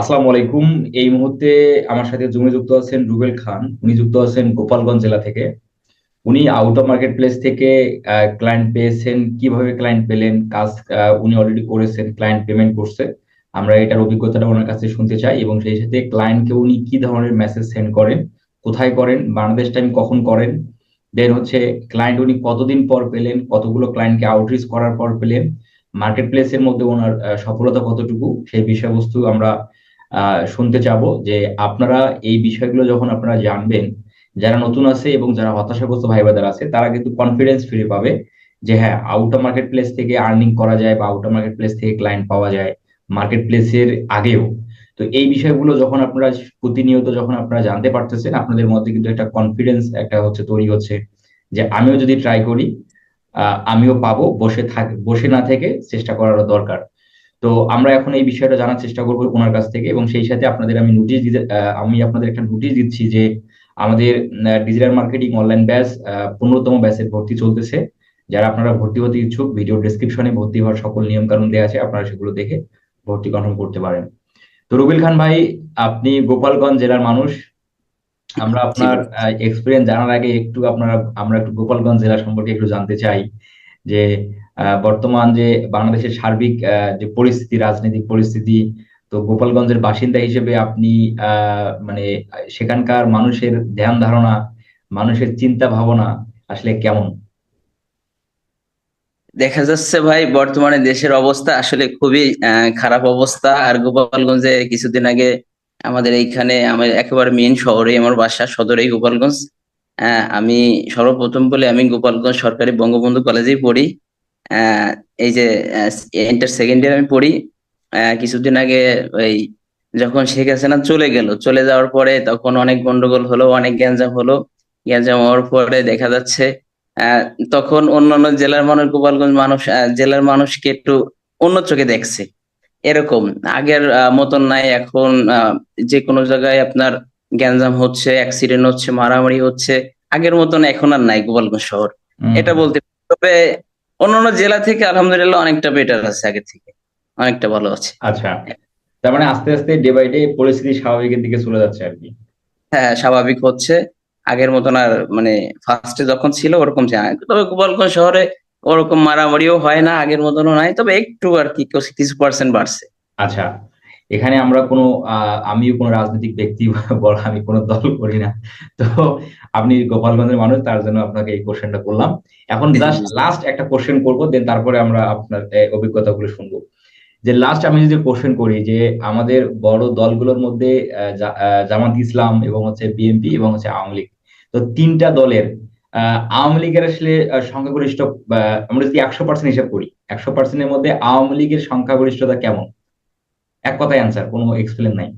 আসসালামু আলাইকুম। এই মুহূর্তে আমার সাথে জুমে যুক্ত আছেন রুবেল খান। উনি যুক্ত আছেন গোপালগঞ্জ জেলা থেকে। উনি আউট অফ মার্কেট প্লেস থেকে ক্লায়েন্ট পেয়েছেন। কীভাবে ক্লায়েন্ট পেলেন? কাজ উনি অলরেডি করেছেন ক্লায়েন্ট পেমেন্ট করছে। আমরা এটার অভিজ্ঞতাটা ওনার কাছে শুনতে চাই এবং সেই সাথে ক্লায়েন্টকে উনি কি ধরনের মেসেজ সেন্ড করেন, কোথায় করেন বাংলাদেশ টাইম কখন করেন? দেন হচ্ছে ক্লায়েন্ট উনি কতদিন পর পেলেন, কতগুলো ক্লায়েন্টকে আউটরিচ করার পর পেলেন মার্কেট প্লেসের মধ্যে ওনার সফলতা কতটুকু, সেই বিষয়বস্তু আমরা শুনতে চাব যে আপনারা এই বিষয়গুলো যখন আপনারা জানবেন, যারা নতুন আছে এবং যারা হতাশাগ্রস্ত ভাই বোনেরা আছে, তারা কিন্তু কনফিডেন্স ফিরে পাবে যে হ্যাঁ আউট অফ মার্কেট প্লেস থেকে আর্নিং করা যায় বা আউট অফ মার্কেট প্লেস থেকে ক্লায়েন্ট পাওয়া যায় মার্কেট প্লেসের আগেও। তো এই বিষয়গুলো যখন আপনারা প্রতিনিয়ত যখন আপনারা জানতে পারতেছেন, আপনাদের মধ্যে কিন্তু একটা কনফিডেন্স একটা হচ্ছে তৈরি হচ্ছে যে আমিও যদি ট্রাই করি আমিও পাবো, বসে থাক, বসে না থেকে চেষ্টা করারও দরকার। তো আমরা এখন এই বিষয়টা জানার চেষ্টা করব ওনার কাছ থেকে এবং সেই সাথে আপনাদের আমি নোটিশ দিতে আমি আপনাদের একটা নোটিশ দিচ্ছি যে আমাদের ডিজিটাল মার্কেটিং অনলাইন ব্যাচ পনেরোতম ব্যাচের ভর্তি চলতেছে। যারা আপনারা ভর্তি হতে ইচ্ছুক ভিডিও ডেসক্রিপশনে ভর্তি হওয়ার সকল নিয়ম কানুন দেওয়া আছে, আপনারা সেগুলো দেখে ভর্তি কনফার্ম করতে পারেন। তো রুবিল খান ভাই, আপনি গোপালগঞ্জ জেলার মানুষ। আমরা আপনার এক্সপিরিয়েন্স জানার আগে একটু আপনারা, আমরা একটু গোপালগঞ্জ জেলা সম্পর্কে একটু জানতে চাই যে বর্তমান যে বাংলাদেশের সার্বিক যে পরিস্থিতি, রাজনৈতিক পরিস্থিতি, তো গোপালগঞ্জের বাসিন্দা হিসেবে আপনি মানে সেখানকার মানুষের ধ্যান ধারণা, মানুষের চিন্তা ভাবনা আসলে কেমন? দেখা যাচ্ছে ভাই, বর্তমানে দেশের অবস্থা আসলে খুবই খারাপ অবস্থা। আর গোপালগঞ্জে কিছুদিন আগে আমাদের এইখানে, আমার একেবারে মেন শহরে আমার বাসা সদরেই গোপালগঞ্জ। আমি সর্বপ্রথম বলে আমি গোপালগঞ্জ সরকারি বঙ্গবন্ধু কলেজেই পড়ি। এই যে ইন্টার সেকেন্ড ইয়ার আমি পড়ি কিছুদিন আগে ওই যখন শেখ হাসিনা চলে গেল চলে যাওয়ার পরে তখন অনেক গন্ডগোল হলো অনেক গ্যাঞ্জাম হলো। গ্যাঞ্জাম হওয়ার পরে দেখা যাচ্ছে তখন অন্যান্য জেলার মানুষ গোপালগঞ্জ মানুষ জেলার মানুষকে একটু অন্য চোখে দেখছে। এরকম। আগের মতন নাই এখন আহ, যে কোনো জায়গায় আপনার গ্যাঞ্জাম হচ্ছে অ্যাক্সিডেন্ট হচ্ছে মারামারি হচ্ছে আগের মতন এখন আর নাই গোপালগঞ্জ শহর। এটা বলতে তবে অন্যান্য জেলা থেকে আলহামদুলিল্লাহ অনেকটা বেটার আছে আগে থেকে। অনেকটা ভালো আছে। আচ্ছা তার মানে আস্তে আস্তে ডে বাই ডে পরিস্থিতি স্বাভাবিকের দিকে চলে যাচ্ছে আর কি। হ্যাঁ স্বাভাবিক হচ্ছে। আগের মতন আর মানে ফার্স্টে যখন ছিল ওরকম যায় তবে গোপালগঞ্জ শহরে ওরকম মারামারিও হয় না আগের মতনও নাই। তবে একটু আর কি কিছু- কিছু পার্সেন্ট বাড়ছে। আচ্ছা এখানে আমরা কোনো আহ, আমিও কোনো রাজনৈতিক ব্যক্তি বল আমি কোনো দল করি না। তো আপনি গোপালগঞ্জের মানুষ তার জন্য আপনাকে এই কোশ্চেনটা করলাম। এখন জাস্ট লাস্ট একটা কোশ্চেন করব দেন তারপরে আমরা আপনার অভিজ্ঞতাগুলো শুনব। যে লাস্ট আমি যদি কোশ্চেন করি যে আমাদের বড় দলগুলোর মধ্যে জামাত ইসলাম এবং হচ্ছে বিএনপি এবং হচ্ছে আওয়ামী লীগ। তো তিনটা দলের আহ, আওয়ামী লীগের আসলে সংখ্যাগরিষ্ঠ আহ, আমরা যদি একশো পার্সেন্ট হিসাব করি একশো পার্সেন্টের মধ্যে আওয়ামী লীগের সংখ্যাগরিষ্ঠতা কেমন? এক কথায় অ্যান্সার কোনো এক্সপ্লেন নাই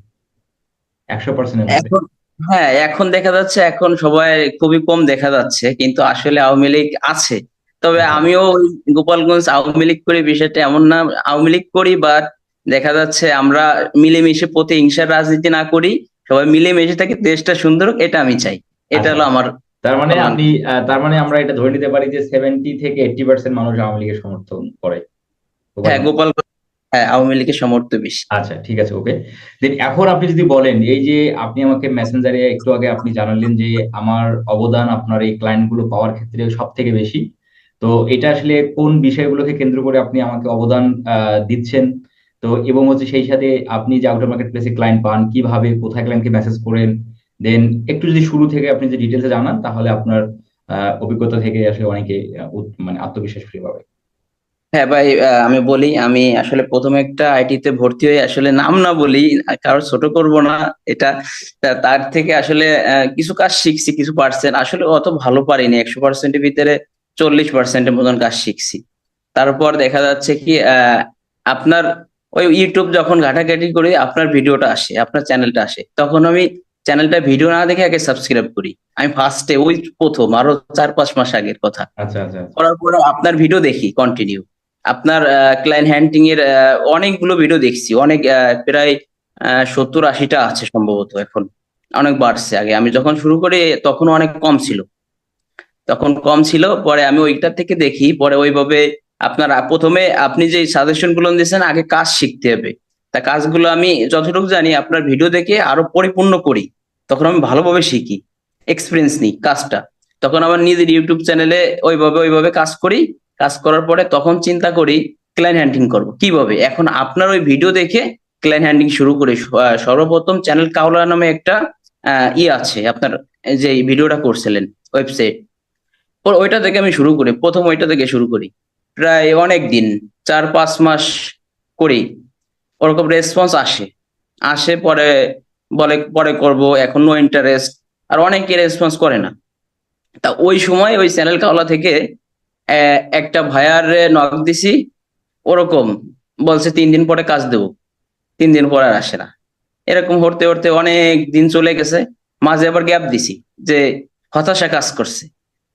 একশো এখন হ্যাঁ এখন দেখা যাচ্ছে এখন সবাই খুবই কম দেখা যাচ্ছে কিন্তু আসলে আওয়ামী লীগ আছে তবে আচ্ছা। আমিও গোপালগঞ্জ আওয়ামী লীগ করি বিষয়টা এমন না আওয়ামী লীগ করি বাট দেখা যাচ্ছে আমরা মিলেমিশে প্রতিহিংসার রাজনীতি না করি সবাই মিলেমিশে থাকি দেশটা সুন্দর এটা আমি চাই এটা আচ্ছা। হলো আমার তার মানে। আপনি তার মানে আমরা এটা ধরে নিতে পারি যে সেভেন্টি থেকে এইটটি পার্সেন্ট মানুষ আওয়ামী লীগের সমর্থন করে হ্যাঁ গোপালগঞ্জ হ্যাঁ আওয়ামী লীগের সমর্থ বেশি আচ্ছা ঠিক আছে ওকে দেন এখন আপনি যদি বলেন, এই যে আপনি আমাকে মেসেঞ্জারে একটু আগে আপনি জানালেন যে আমার অবদান আপনার এই ক্লায়েন্টগুলো পাওয়ার ক্ষেত্রে সব থেকে বেশি, তো এটা আসলে কোন বিষয়গুলোকে কেন্দ্র করে আপনি আমাকে অবদান দিচ্ছেন? তো এবং হচ্ছে সেই সাথে আপনি যে আউটার মার্কেট প্লেসে ক্লায়েন্ট পান, কীভাবে, কোথায় ক্লায়েন্টকে মেসেজ করেন? দেন একটু যদি শুরু থেকে আপনি যে ডিটেলসে জানান, তাহলে আপনার অভিজ্ঞতা থেকে আসলে অনেকে মানে আত্মবিশ্বাস ফিরে পাবে। হ্যাঁ ভাই আমি বলি আমি আসলে প্রথমে একটা আইটিতে ভর্তি হয়ে আসলে নাম না বলি কারও ছোট করব না। এটা তার থেকে আসলে কিছু কাজ শিখছি কিছু পার্সেন্ট আসলে অত ভালো পারিনি একশো পার্সেন্টের ভিতরে চল্লিশ পার্সেন্টের মতন কাজ শিখছি। তারপর দেখা যাচ্ছে কি আপনার ওই ইউটিউব যখন ঘাটাঘাটি করি আপনার ভিডিওটা আসে আপনার চ্যানেলটা আসে। তখন আমি চ্যানেলটা ভিডিও না দেখে আগে সাবস্ক্রাইব করি। আমি ফার্স্টে ওই প্রথম আরও চার পাঁচ মাস আগের কথা। আচ্ছা আচ্ছা আচ্ছা। করার পরে আপনার ভিডিও দেখি কন্টিনিউ আপনার ক্লায়েন্ট হ্যান্ডিং এর অনেকগুলো ভিডিও দেখছি। অনেক প্রায় সত্তর আশিটা আছে সম্ভবত এখন। অনেক বাড়ছে আগে। আমি যখন শুরু করি, তখন অনেক কম ছিল। তখন কম ছিল, পরে আমি ওইটার থেকে দেখি, পরে ওইভাবে আপনার প্রথমে আপনি যে সাজেশনগুলো দিয়েছেন, আগে কাজ শিখতে হবে। তা কাজগুলো আমি যতটুকু জানি, আপনার ভিডিও দেখে আরও পরিপূর্ণ করি। তখন আমি ভালোভাবে শিখি এক্সপিরিয়েন্স নিই কাজটা। তখন আমার নিজের ইউটিউব চ্যানেলে ওইভাবে ওইভাবে কাজ করি। কাজ করার পরে তখন চিন্তা করি ক্লায়েন্ট হ্যান্ডিং করব। কীভাবে? এখন আপনার ওই ভিডিও দেখে ক্লায়েন্ট হ্যান্ডিং শুরু করি। সর্বপ্রথম চ্যানেল কাউলা নামে একটা ই আছে, আপনার যে ভিডিওটা করছিলেন ওয়েবসাইট ওইটা থেকে আমি শুরু করি। প্রথম ওইটা থেকে শুরু করি। প্রায় অনেক দিন, চার পাঁচ মাস করি। ওরকম রেসপন্স আসে। আসে পরে বলে, পরে করব, এখন নো ইন্টারেস্ট আর অনেকে রেসপন্স করে না। তা ওই সময় ওই চ্যানেল কাওলা থেকে একটা ভাইয়ার নক দিছি, ওরকম, বলছে তিন দিন পরে কাজ দেবো। তিন দিন পর আর আসে না। এরকম হতে হতে অনেক দিন চলে গেছে, মাঝে আবার গ্যাপ দিছি, যে হতাশা কাজ করছে।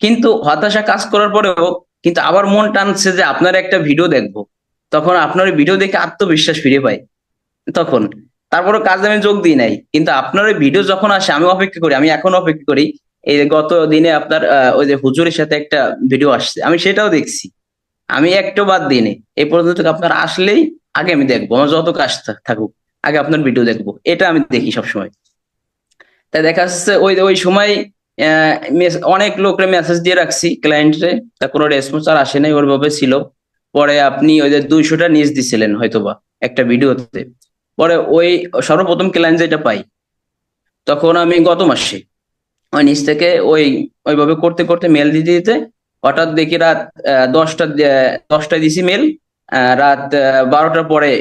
কিন্তু হতাশা কাজ করার পরেও কিন্তু আবার মন টানছে যে আপনার একটা ভিডিও দেখব। তখন আপনার ভিডিও দেখে আত্মবিশ্বাস ফিরে পাই। তখন তারপরে কাজে আমি যোগ দিই নাই, কিন্তু আপনার ভিডিও যখন আসে, আমি অপেক্ষা করি, আমি এখন অপেক্ষা করি এই গত দিনে আপনার ওই যে হুজুরের সাথে একটা ভিডিও আসছে। আমি সেটাও দেখছি। আমি একটাও বাদ দিইনি। এই পর্যন্ত আপনার আসলেই আগে আমি দেখব, আমার যত কাজ থাকুক, আগে আপনার ভিডিও দেখব। এটা আমি দেখি সবসময়। তাই দেখা যাচ্ছে ওই ওই সময় অনেক লোকরে মেসেজ দিয়ে রাখছি ক্লায়েন্টে তা কোনো রেসপন্স আর আসে নাই ওইভাবে ছিল। পরে আপনি ওই যে দুইশোটা নিউজ দিছিলেন হয়তোবা একটা ভিডিওতে পরে ওই সর্বপ্রথম ক্লায়েন্ট যেটা পাই, তখন আমি গত মাসে ওই নিচ থেকে ওই ওইভাবে করতে করতে মেল দিতে দিতে হঠাৎ দেখি রাত দশটা দশটায় দিছি মেল রাত বারোটার পরে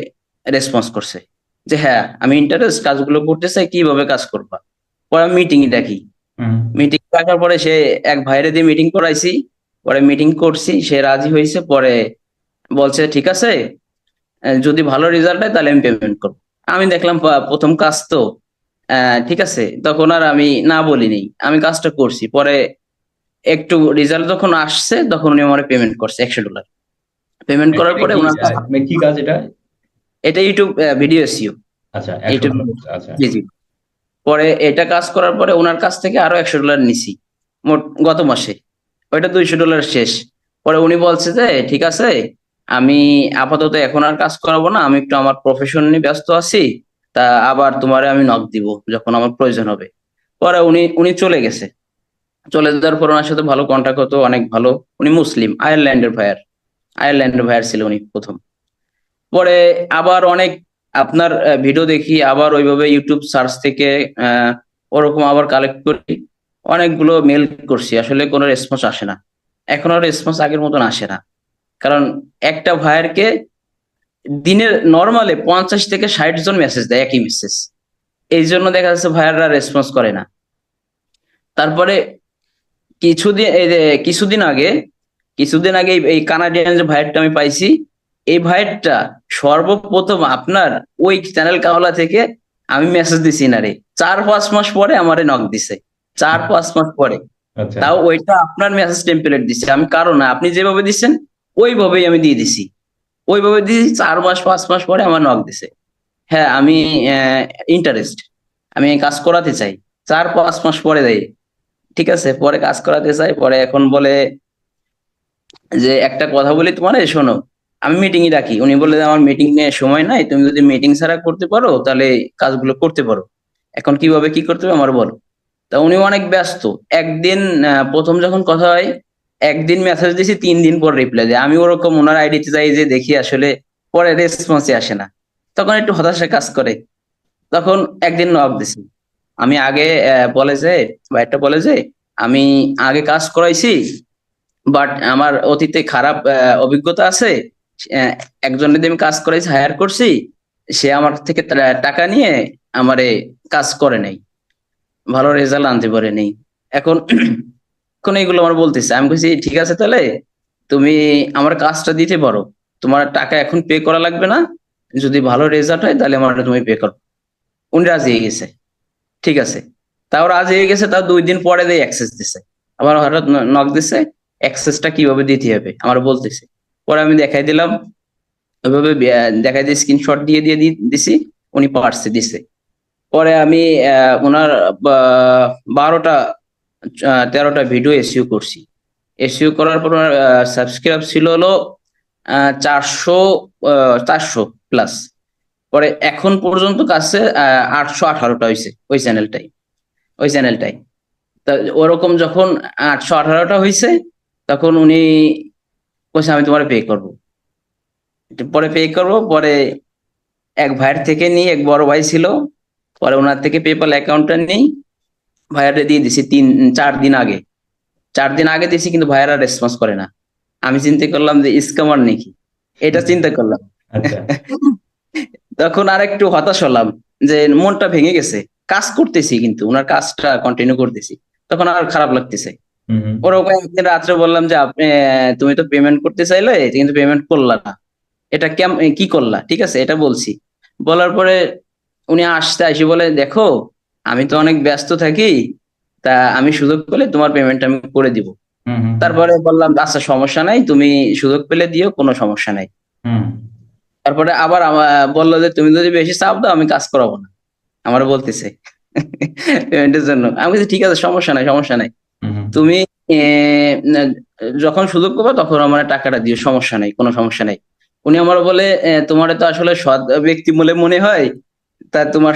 রেসপন্স করছে। যে হ্যাঁ আমি ইন্টারেস্ট কাজগুলো করতে চাই কীভাবে কাজ করবা? পরে আমি মিটিং ডাকি মিটিং রাখার পরে সে এক ভাইরে দিয়ে মিটিং করাইছি। পরে মিটিং করছি সে রাজি হয়েছে পরে বলছে ঠিক আছে যদি ভালো রেজাল্ট হয় তাহলে আমি পেমেন্ট করব। আমি দেখলাম প্রথম কাজ তো ঠিক আছে তখন আর আমি না বলিনি। আমি কাজটা করছি। পরে একটু রেজাল্ট যখন আসছে তখন উনি আমার পেমেন্ট করছে একশো ডলার পেমেন্ট করার পরে ওনার কি কাজ এটা? এটা ইউটিউব ভিডিও এসিও আচ্ছা ডলার। আচ্ছা। জি জি। পরে এটা কাজ করার পরে ওনার কাছ থেকে আরও একশো ডলার নিছি মোট গত মাসে। ওইটা দুইশো ডলার শেষ। পরে উনি বলছে যে ঠিক আছে আমি আপাতত এখন আর কাজ করাবো না আমি একটু আমার প্রফেশন নিয়ে ব্যস্ত আছি তা আবার তোমারে আমি নক দিব যখন আমার প্রয়োজন হবে। পরে উনি উনি চলে গেছে। চলে যাওয়ার পর ওনার সাথে ভালো কন্ট্যাক্ট হতো, অনেক ভালো। উনি মুসলিম, আয়ারল্যান্ডের ভাইয়ার। আয়ারল্যান্ডের ভাইয়ার ছিল উনি প্রথম। পরে আবার অনেক আপনার ভিডিও দেখি, আবার ওইভাবে ইউটিউব সার্চ থেকে ওরকম আবার কালেক্ট করি। অনেকগুলো মেল করছি, আসলে কোনো রেসপন্স আসে না। এখন আর রেসপন্স আগের মতন আসে না। কারণ একটা ভাইয়ারকে দিনের নর্মালে পঞ্চাশ থেকে ষাট জন মেসেজ দেয় একই মেসেজ এই জন্য দেখা যাচ্ছে ভাইয়াররা রেসপন্স করে না। তারপরে কিছুদিন এই যে কিছুদিন আগে কিছুদিন আগে এই- এই কানাডিয়ান যে ভাইয়ারটা আমি পাইছি এই ভাইয়ারটা সর্বপ্রথম আপনার ওই চ্যানেল কাওলা থেকে আমি মেসেজ দিছি না রে। চার পাঁচ মাস পরে আমারে নক দিছে। চার পাঁচ মাস পরে। আচ্ছা। তাও ওইটা আপনার মেসেজ টেম্পলেট দিছে। আমি কারণ আপনি যেভাবে দিচ্ছেন ওইভাবেই আমি দিয়ে দিছি। ওইভাবে দিয়েছি, চার মাস, পাঁচ মাস পরে আমার নক দিছে। হ্যাঁ আমি ইন্টারেস্ট আমি কাজ করাতে চাই। চার, পাঁচ মাস পরে দেয় ঠিক আছে? পরে কাজ করাতে চাই, পরে এখন বলে যে, একটা কথা বলি তোমার, শোনো, আমি মিটিংই ডাকি। উনি বলে আমার মিটিং নিয়ে সময় নাই, তুমি যদি মিটিং ছাড়া করতে পারো, তাহলে কাজগুলো করতে পারো। এখন কীভাবে কি করতে হবে, আমার বলো। তা উনি অনেক ব্যস্ত। একদিন প্রথম যখন কথা হয় একদিন মেসেজ দিছি, তিন দিন পর রিপ্লাই দেয়। আমি ওরকম ওনার আইডিতে যাই যে দেখি আসলে পরে রেসপন্সই আসে না। তখন একটু হতাশা কাজ করে। তখন একদিন নক দিছি। আমি আগে বলে যে, ভাইটা বলে যে, আমি আগে কাজ করাইছি বাট আমার অতীতে খারাপ অভিজ্ঞতা আছে। একজনের দিয়ে আমি কাজ করাইছি হায়ার করছি। সে আমার থেকে টাকা নিয়ে আমারে কাজ করে নাই। ভালো রেজাল্ট আনতে পারে নেই। এখন এখন এগুলো আমার বলতেছে। আমি বলছি, ঠিক আছে তাহলে, তুমি আমার কাজটা দিতে পারো। তোমার টাকা এখন পে করা লাগবে না। যদি ভালো রেজাল্ট হয়, তাহলে আমার তুমি পে করো। উনি রাজি হয়ে গেছে। ঠিক আছে। তাও রাজি হয়ে গেছে, তাও দুই দিন পরে দিয়ে অ্যাক্সেস দিছে। আবার হঠাৎ নক দিছে অ্যাক্সেসটা কীভাবে দিতে হবে? আমার বলতেছে। পরে আমি দেখাই দিলাম। ওইভাবে দেখাই দিয়ে স্ক্রিনশট দিয়ে দিয়ে দিছি। উনি পার্সে দিছে। পরে আমি ওনার বারোটা তেরোটা ভিডিও এসইউ করছি। এসইউ করার পর সাবস্ক্রাইব ছিল হলো চারশো চারশো প্লাস পরে এখন পর্যন্ত কাছে আটশো আঠারোটা হয়েছে ওই চ্যানেলটাই ওই চ্যানেলটাই তা ওরকম যখন আটশো আঠারোটা হয়েছে তখন উনি বলছে, আমি তোমার পে করব। পরে পে করব, পরে এক ভাইয়ের থেকে নিই, এক বড় ভাই ছিল। পরে ওনার থেকে পেপাল অ্যাকাউন্টটা নিই। ভাইয়ারে দিয়ে দিছি তিন চার দিন আগে। চার দিন আগে দিছি কিন্তু ভাইয়ারা রেসপন্স করে না। আমি চিন্তা করলাম যে স্ক্যামার নাকি? এটা চিন্তা করলাম। আচ্ছা। তখন আর একটু হতাশ হলাম যে মনটা ভেঙে গেছে। কাজ করতেছি কিন্তু ওনার কাজটা কন্টিনিউ করতেছি। তখন আর খারাপ লাগতেছে। ওরকম একদিন রাত্রে বললাম যে আপনি তুমি তো পেমেন্ট করতে চাইলে কিন্তু পেমেন্ট করলা না। এটা কেম কি করলা? ঠিক আছে এটা বলছি। বলার পরে উনি আসতে আসি বলে দেখো আমি তো অনেক ব্যস্ত থাকি তা আমি সুযোগ পেলে তোমার পেমেন্ট আমি করে দিব। তারপরে বললাম আচ্ছা সমস্যা নাই তুমি সুযোগ পেলে দিও কোনো সমস্যা নাই। তারপরে আবার বলল যে তুমি যদি বেশি চাপ দাও আমি কাজ করাবো না। আমার বলতেছে পেমেন্টের জন্য। আমি বলছি ঠিক আছে সমস্যা নাই সমস্যা নাই। তুমি যখন সুযোগ পাবে তখন আমার টাকাটা দিও সমস্যা নাই কোনো সমস্যা নাই। উনি আমার বলে তোমার তো আসলে সৎ ব্যক্তি বলে মনে হয় তা তোমার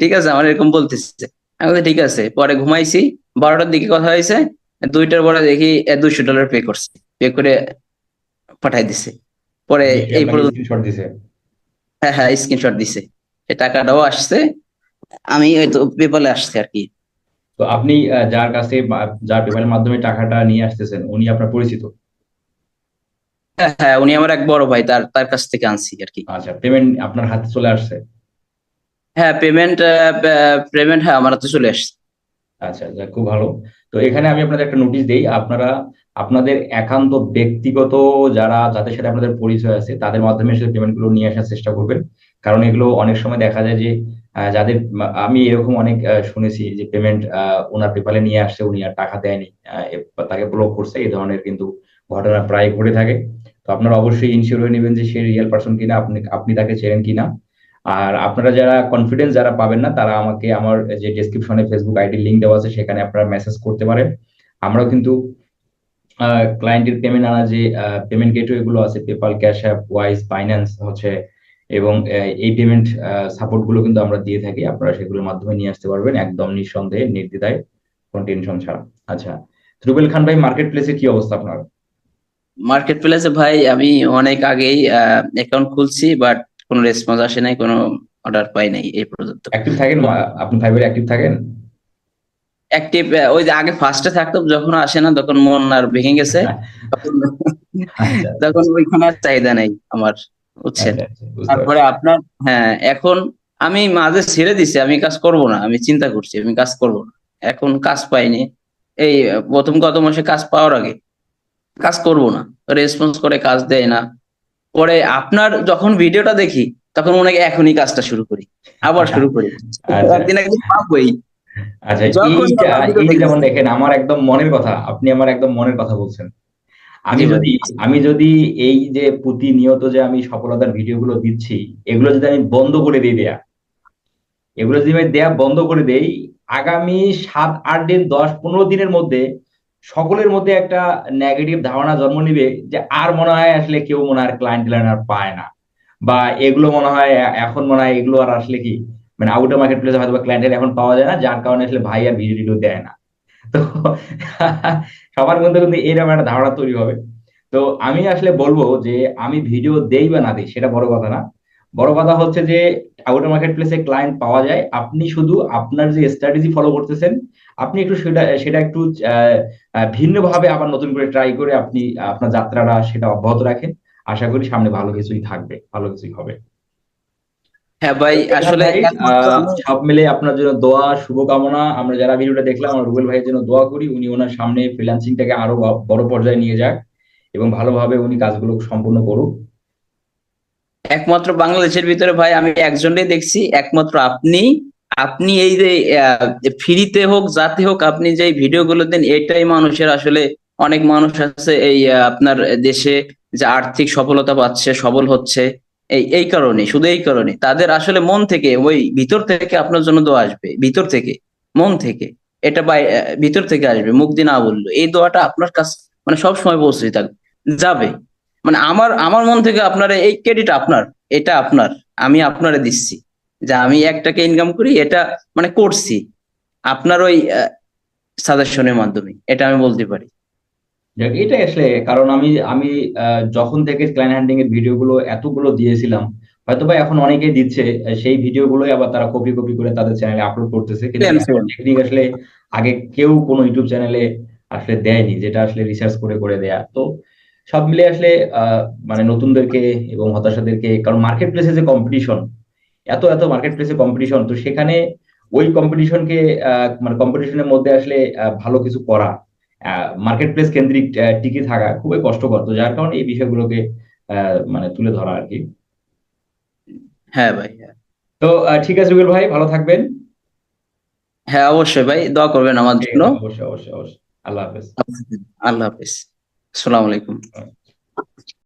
ঠিক আছে আমার এরকম বলতেছে। আমি ঠিক আছে পরে ঘুমাইছি বারোটার দিকে কথা হয়েছে দুইটার পরে দেখি দুইশো ডলার পে করছে পে করে পাঠাই দিছে। পরে এই পর্যন্ত হ্যাঁ হ্যাঁ স্ক্রিনশট দিছে। এই টাকাটাও আসছে আমি হয়তো পেপালে আসছে আর কি। তো আপনি যার কাছে যার পেপারের মাধ্যমে টাকাটা নিয়ে আসতেছেন উনি আপনার পরিচিত? হ্যাঁ হ্যাঁ উনি আমার এক বড় ভাই তার তার কাছ থেকে আনছি আর কি। আচ্ছা পেমেন্ট আপনার হাতে চলে আসছে। হ্যাঁ পেমেন্ট পেমেন্ট হ্যাঁ আমার হাতে চলে আসছে। আচ্ছা যাক, খুব ভালো। তো এখানে আমি আপনাদের একটা নোটিশ দেই আপনারা আপনাদের একান্ত ব্যক্তিগত যারা যাদের সাথে আপনাদের পরিচয় আছে তাদের মাধ্যমে আসলে পেমেন্টগুলো নিয়ে আসার চেষ্টা করবেন। কারণ এগুলো অনেক সময় দেখা যায় যে যাদের আমি এরকম অনেক শুনেছি যে পেমেন্ট ওনার পেপালে নিয়ে আসছে উনি আর টাকা দেয়নি তাকে ব্লক করছে এই ধরনের কিন্তু ঘটনা প্রায় ঘটে থাকে। তো আপনারা অবশ্যই ইনশিওর হয়ে নেবেন যে সে রিয়েল পার্সন কিনা আপনি আপনি তাকে চেনেন কিনা। আর আপনারা যারা কনফিডেন্স যারা পাবেন না, তারা আমাকে আমার যে ডেসক্রিপশনে ফেসবুক আইডি লিংক দেওয়া আছে, সেখানে আপনারা মেসেজ করতে পারেন। আমরাও কিন্তু ক্লায়েন্টের পেমেন্ট আনা যে পেমেন্ট গেটওয়ে গুলো আছে PayPal cash app Wise finance হচ্ছে, এবং এই পেমেন্ট সাপোর্টগুলো কিন্তু আমরা দিয়ে থাকি। আপনারা সেগুলোর মাধ্যমে নিয়ে আসতে পারবেন একদম নিঃসন্দেহে, নির্দ্বিধায়, কোনো টেনশন ছাড়া। আচ্ছা রুবেল খান ভাই মার্কেট প্লেসে কি অবস্থা আপনার? মার্কেট প্লেসে ভাই, আমি অনেক আগেই অ্যাকাউন্ট খুলছি বাট কোনো রেসপন্স আসে নাই কোনো অর্ডার পাই নাই এই পর্যন্ত। অ্যাক্টিভ থাকেন আপনি ফাইবার অ্যাক্টিভ থাকেন? অ্যাক্টিভ ওই যে আগে ফার্স্টে থাকতাম যখন আসে না তখন মন আর ভেঙে গেছে। তখন আচ্ছা ওইখানে আর চাহিদা নেই আমার বুঝছেন? আচ্ছা, আচ্ছা, তারপরে আপনার হ্যাঁ এখন আমি মাঝে ছেড়ে দিছি আমি কাজ করব না আমি চিন্তা করছি আমি কাজ করব না। এখন কাজ পাইনি। এই প্রথম গত মাসে কাজ পাওয়ার আগে? কাজ করব না রেসপন্স করে কাজ দেয় না। পরে আপনার যখন ভিডিওটা দেখি তখন মনে হয় এখনই কাজটা শুরু করি আবার শুরু করি। আচ্ছা। একদিন একদিন পাবই আচ্ছা এই যেমন দেখেন আমার একদম মনের কথা আপনি আমার একদম মনের কথা বলছেন। আমি যদি আমি যদি এই যে প্রতিনিয়ত যে আমি সফলতার ভিডিওগুলো দিচ্ছি এগুলো যদি আমি বন্ধ করে দিই দেয়া এগুলো যদি আমি দেয়া বন্ধ করে দেই আগামী সাত আট দিন দশ পনেরো দিনের মধ্যে সকলের মধ্যে একটা নেগেটিভ ধারণা জন্ম নিবে যে আর মনে হয় আসলে কেউ মনে হয় ক্লায়েন্ট আর পায় না। বা এগুলো মনে হয় এখন মনে হয় এগুলো আর আসলে কি মানে আউটার মার্কেট প্লেসে হয়তো ক্লায়েন্টের এখন পাওয়া যায় না, যার কারণে আসলে ভাই আর ভিডিও টিডিও দেয় না। তো সবার মধ্যে কিন্তু এরকম একটা ধারণা তৈরি হবে। তো আমি আসলে বলব যে আমি ভিডিও দেই বা না দিই, সেটা বড় কথা না। বড় কথা হচ্ছে যে আউটার মার্কেট প্লেসে ক্লায়েন্ট পাওয়া যায়। আপনি শুধু আপনার যে স্ট্র্যাটেজি ফলো করতেছেন আপনি একটু সেটা সেটা একটু ভিন্নভাবে আবার নতুন করে ট্রাই করে আপনি আপনার যাত্রাটা সেটা অব্যাহত রাখেন। আশা করি সামনে ভালো কিছুই থাকবে ভালো কিছুই হবে। হ্যাঁ ভাই আসলে সব মিলে আপনার জন্য দোয়া শুভকামনা। আমরা যারা ভিডিওটা দেখলাম আমরা রুবেল ভাইয়ের জন্য দোয়া করি। উনি ওনার সামনে ফ্রিল্যান্সিংটাকে আরও বড় পর্যায়ে নিয়ে যাক এবং ভালোভাবে উনি কাজগুলো সম্পূর্ণ করুক। একমাত্র বাংলাদেশের ভিতরে ভাই আমি একজনই দেখছি, একমাত্র আপনি। আপনি এই যে ফ্রিতে হোক, যাতে হোক, আপনি যে ভিডিও গুলো দেন, এটাই মানুষের আসলে, অনেক মানুষ আছে এই আপনার দেশে যে আর্থিক সফলতা পাচ্ছে, সবল হচ্ছে। এই এই কারণে, শুধু এই কারণে। তাদের আসলে মন থেকে, ওই ভিতর থেকে আপনার জন্য দোয়া আসবে, ভিতর থেকে, মন থেকে। এটা বাই ভিতর থেকে আসবে, মুখ দিয়ে না বলল এই দোয়াটা আপনার কাছে মানে সব সময় পৌঁছে থাকবে যাবে। মানে আমার আমার মন থেকে আপনার এই ক্রেডিট আপনার এটা আপনার আমি আপনারে দিচ্ছি। যে আমি এক টাকা ইনকাম করি এটা মানে করছি। আপনার ওই সাজেশনের মাধ্যমে এটা আমি বলতে পারি। এটাই আসলে কারণ আমি আমি যখন থেকে ক্লায়েন্ট হ্যান্ডিং এর ভিডিওগুলো এতগুলো দিয়েছিলাম হয়তোবা এখন অনেকেই দিচ্ছে সেই ভিডিওগুলোই আবার তারা কপি কপি করে তাদের চ্যানেলে আপলোড করতেছে। কিন্তু. টেকনিক আসলে আগে কেউ কোনো ইউটিউব চ্যানেলে আসলে দেয়নি যেটা আসলে রিসার্চ করে করে দেয়া। তো সব মিলে আসলে আহ, মানে নতুনদেরকে এবং হতাশাদেরকে কারণ মার্কেট প্লেসে যে কম্পিটিশন এত এত মার্কেট প্লেসে কম্পিটিশন তো সেখানে ওই কম্পিটিশনকে মানে কম্পিটিশনের মধ্যে আসলে ভালো কিছু করা মার্কেট প্লেস কেন্দ্রিক টিকে থাকা খুবই কষ্টকর। তো যার কারণে এই বিষয়গুলোকে আহ, মানে তুলে ধরা আর কি। হ্যাঁ ভাই হ্যাঁ। তো ঠিক আছে রুবেল ভাই ভালো থাকবেন। হ্যাঁ অবশ্যই ভাই দোয়া করবেন আমার জন্য। অবশ্যই অবশ্যই অবশ্যই। আল্লাহ হাফেজ। আল্লাহ হাফেজ। আসসালামু আলাইকুম।